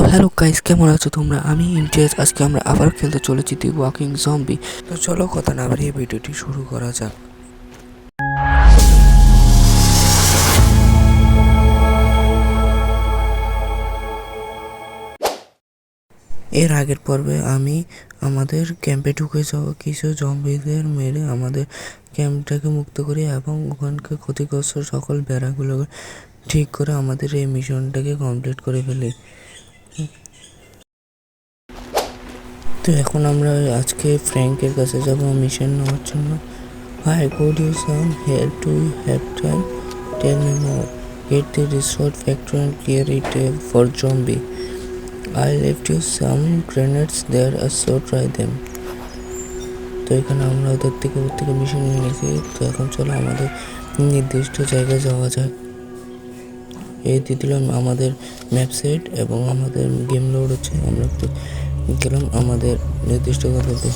তো hello guys কেমন আছো তোমরা? আমি ইমতিয়াজ, আজকে আমরা আবার খেলতে চলেছি দি ওয়াকিং জম্বি তো চলো কথা না বাড়িয়ে ভিডিওটি শুরু করা যাক। এর আগের পর্বে আমি আমাদের ক্যাম্পে ঢুকে যাওয়া কিছু জম্বিদের মেরে আমাদের ক্যাম্পটাকে মুক্ত করি এবং ওখানকার ক্ষতিগ্রস্ত সকল বেড়াগুলোকে ঠিক করে আমাদের এই মিশনটাকে কমপ্লিট করে ফেলি। তো এখন আমরা আজকে ফ্র্যাঙ্কের কাছে যাব মিশন নেওয়ার জন্য। Hi good you some help to have time tell me more get the resort factory and clear it for zombie I left you some grenades there are so try them তো এখানে আমরা ওদের থেকে ওর থেকে mission নিয়ে নিয়েছি। তো এখন চলো আমাদের নির্দিষ্ট জায়গায় যাওয়া যাক। এই দিলাম আমাদের ম্যাপ সেট এবং আমাদের গেম লোড হচ্ছে। আমরা গেলাম আমাদের নির্দিষ্ট গন্তব্যে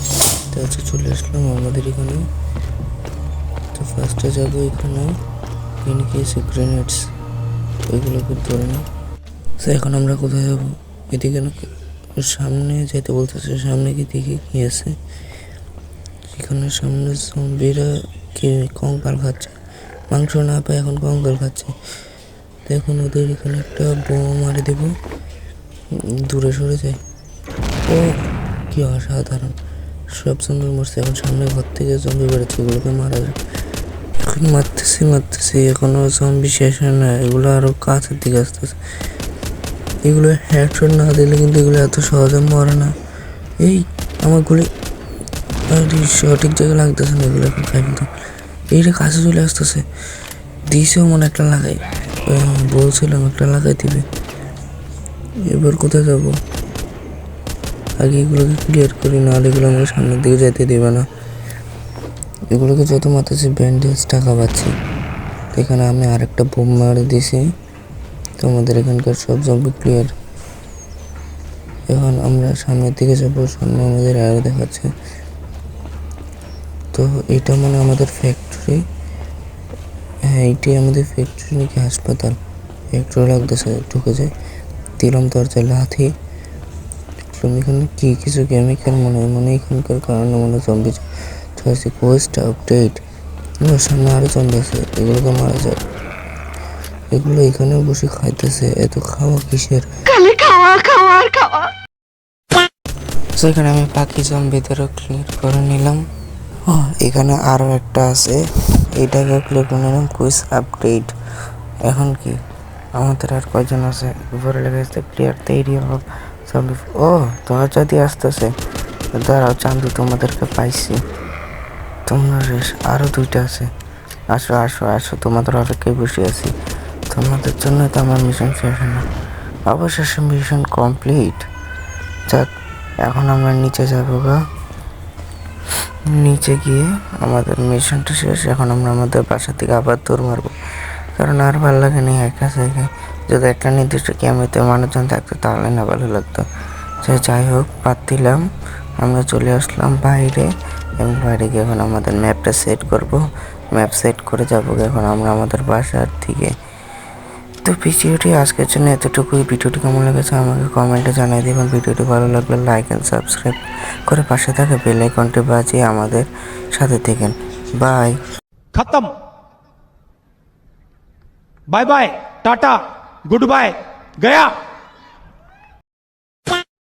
তো আচ্ছা চলে আসলাম আমাদের এখানে। তো ফার্স্টে যাব এখানে আছে? গ্রেনেডস ওইগুলোকে ধরে নিই তো এখন আমরা কোথায় যাব? এদিকে সামনে যেতে বলতেছে, সামনে কি দেখি কি আছে? এখানে সামনে জম্বিরা কি কঙ্কাল খাচ্ছে। মাংস না পায় এখন কঙ্কাল খাচ্ছে। তো এখন ওদের এখানে একটা বোমা মারি দেবো। দূরে সরে যায় ও, কি অসাধারণ। সব জম্বি মরছে এখন সামনে ঘর থেকে জম্বি বেড়েছে এগুলোকে মারা যায় এখন মারতেছি মারতেছি, এখনও জম্বি শেষ হয় না, এগুলো আরও কাছের দিকে আসতেছে। এগুলো হেডশট না দিলে কিন্তু এগুলো এত সহজে মরে না। এই, আমার গুলি সঠিক জায়গায় লাগতেছে না এগুলো এখন কিন্তু এইটা কাছে চলে আসতেছে দিয়েছেও মনে একটা লাগাই বলছিলাম একটা লাগাই দিবে। এবার কোথায় যাব? আগে এগুলোকে ক্লিয়ার করি না হলে এগুলো আমাকে সামনের দিকে যেতে দেবে না। এগুলোকে যত মাথাচ্ছে ব্যান্ডেজ টাকা পাচ্ছি। এখানে আমি আরেকটা বোম মারে দিছি তো আমাদের এখানকার সব জম্বি ক্লিয়ার এখন আমরা সামনের দিকে যাব, সামনে আমাদের আরও দেখাচ্ছে। তো এটা মানে আমাদের ফ্যাক্টরি হ্যাঁ এটি আমাদের ফ্যাক্টরি নাকি হাসপাতাল। ফ্যাক্টরি লাগতেছে ঢুকে যায় দিলাম দরজায় লাথি। দেখলাম এখানে কি কিছু কেমিক্যাল মনে হয়? মানে এখানকার কারণে মনে জম্বি ছয়শি কোয়েস্ট আপডেট ওর সামনে আরও জম্বি আছে। এগুলোকে মারা যায় এগুলো এখানে বসে খাইতেছে। এত খাওয়া কিসের? সেখানে আমি পাখি জম্বিদেরও ক্লিয়ার করে নিলাম। এখানে আরও একটা আছে। এটাকে ক্লিয়ার করে নিলাম। কুইজ আপডেট এখন কি? আমাদের আর কয়জন আছে? উপরে লেগে আসতে clear the area of zombie ও দরজা দিয়ে আসতেছে, দাঁড়াও চান্দু তোমাদেরকে পাইছি। তোমরা আরও দুইটা আছে। আসো আসো আসো, তোমাদের অপেক্ষায় বসে আছি। তোমাদের জন্য তো আমার মিশন শেষ হয় না অবশেষে মিশন কমপ্লিট যাক, এখন আমরা নিচে যাব গা। নিচে গিয়ে আমাদের মিশনটা শেষ। এখন আমরা আমাদের বাসা থেকে আবার দৌড় মারবো। কারণ আর ভালো লাগে না একা জায়গায়। যদি একটা নির্দিষ্ট ক্যামেরাতে মানুষজন থাকতো, তাহলে না ভালো লাগতো। সে যাই হোক বাদ দিলাম। আমরা চলে আসলাম বাইরে। এবং বাইরে গিয়ে এখন আমাদের ম্যাপটা সেট করব। ম্যাপ সেট করে যাব এখন আমরা আমাদের বাসার দিকে। তো ভিডিওটি আজকের জন্য এতটুকুই। ভিডিওটি কেমন লেগেছে আমাকে কমেন্টে জানিয়ে দেবেন ভিডিওটি ভালো লাগলে লাইক অ্যান্ড সাবস্ক্রাইব করে পাশে থাকা বেল আইকনটি বাজিয়ে আমাদের সাথে থাকেন। বাই খতম। Bye bye tata good bye गया।